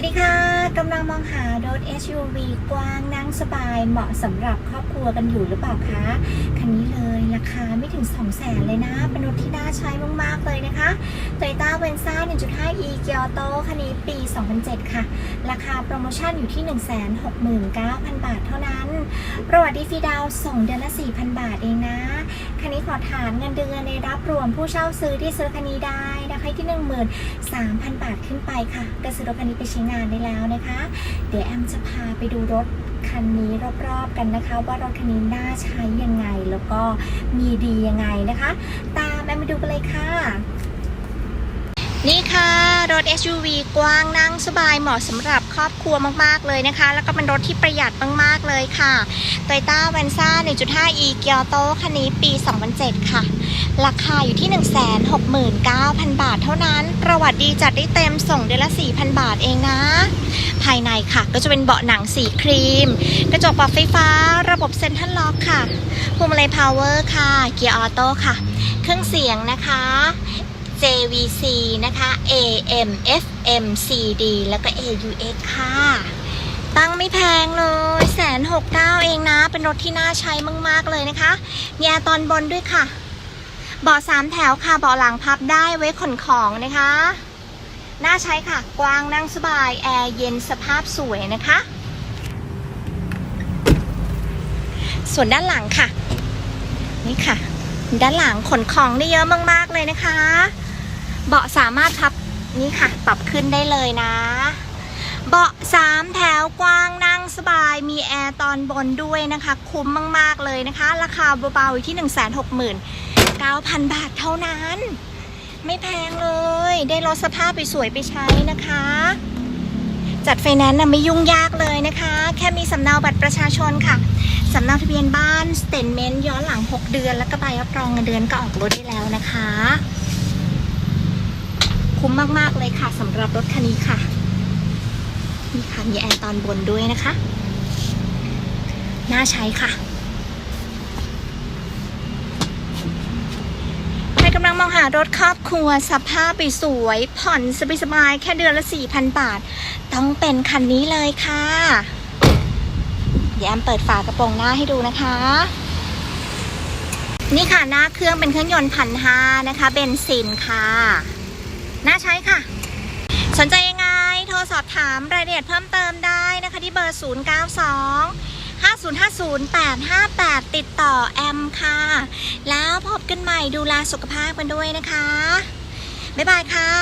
วัสดีค่ะกำลังมองหารถ SUV กว้างนั่งสบายเหมาะสำหรับครอบครัวกันอยู่หรือเปล่าคะ คันนี้เลยราคาไม่ถึง 2 0 0แสนเลยนะ เป็นรถที่น่าใช้มาก ๆ เลยนะคะ Toyota v e n z a 1.5 e g i o t o คันนี้ปี 2007 ค่ะ ราคาโปรโมชั่นอยู่ที่ 169,000 บาทเท่านั้น ประวัติดีฟรีดาวส่งเดือนละ 4,000 บาทเองนะ อฐานเงินเดือนในรับรวมผู้เช่าซื้อที่ซื้อคันนี้ได้นะคะที่ 13,000 บาทขึ้นไปค่ะกระสุรถคันนี้ไปใช้งานได้แล้วนะคะ เดี๋ยวแอมจะพาไปดูรถคันนี้รอบๆกันนะคะ ว่ารถคันนี้น่าใช้ยังไงแล้วก็มีดียังไงนะคะตามแอมมาดูกันเลยค่ะ นี่ค่ะ รถ SUV กว้างนั่งสบายเหมาะสำหรับครอบครัวมาก ๆ เลยนะคะ แล้วก็เป็นรถที่ประหยัดมาก ๆ เลยค่ะ Toyota v a n z a 1.5 e g i o t o คันนี้ปี 2007 ค่ะ ราคาอยู่ที่ 169,000 บาทเท่านั้น ประวัติดีจัดได้เต็มส่งเดือนละ 4,000 บาทเองนะ ภายในค่ะ ก็จะเป็นเบาะหนังสีครีม กระจกปรับไฟฟ้า ระบบเซ็นทรัลล็อกค่ะพวงมาลัยพาวเวอร์ค่ะ เกียร์ออโต้ค่ะ เครื่องเสียงนะคะ JVC นะคะ AM FM CD แล้วก็ AUX ค่ะ ตั้งไม่แพงเลยแสนหกเก้าเองนะ เป็นรถที่น่าใช้มาก ๆ เลยนะคะ มีแอร์ตอนบนด้วยค่ะ เบาะสามแถวค่ะ เบาะหลังพับได้ไว้ขนของนะคะ น่าใช้ค่ะ กว้างนั่งสบาย แอร์เย็นสภาพสวยนะคะ ส่วนด้านหลังค่ะ นี่ค่ะด้านหลังขนของได้เยอะมาก ๆ เลยนะคะ เบาะสามารถพับนี่ค่ะ ปรับขึ้นได้เลยนะ เบาะสามแถวกว้างนั่งสบายมีแอร์ตอนบนด้วยนะคะ คุ้มมาก ๆ เลยนะคะ ราคาเบาๆอยู่ที่ 1 6 9 0 0 0 บาทเท่านั้น ไม่แพงเลย ได้รถสภาพไปสวยไปใช้นะคะ จัดไฟแนนซ์นะไม่ยุ่งยากเลยนะคะ แค่มีสำเนาบัตรประชาชนค่ะสำเนาทะเบียนบ้านสเตทเมนต์ย้อนหลัง 6 เดือน แล้วก็ใบรับรองเงินเดือนก็ออกรถได้แล้วนะคะ มมากๆเลยค่ะสำหรับรถคันนี้ค่ะนี่ค่ะมีแอร์ตอนบนด้วยนะคะ น่าใช้ค่ะ ใครกำลังมองหารถครอบครัวสภาพสวยผ่อนสบายๆแค่เดือนละ 4,000 บาท ต้องเป็นคันนี้เลยค่ะ เดี๋ยวแอมเปิดฝากระโปรงหน้าให้ดูนะคะนี่ค่ะหน้าเครื่องเป็นเครื่องยนต์พันห้านะคะเบนซินค่ะ น่าใช้ค่ะ สนใจยังไง โทรสอบถามรายละเอียดเพิ่มเติมได้นะคะที่เบอร์ 092 5050 858 ติดต่อแอมค่ะ แล้วพบกันใหม่ดูแลสุขภาพกันด้วยนะคะ บ๊ายบายค่ะ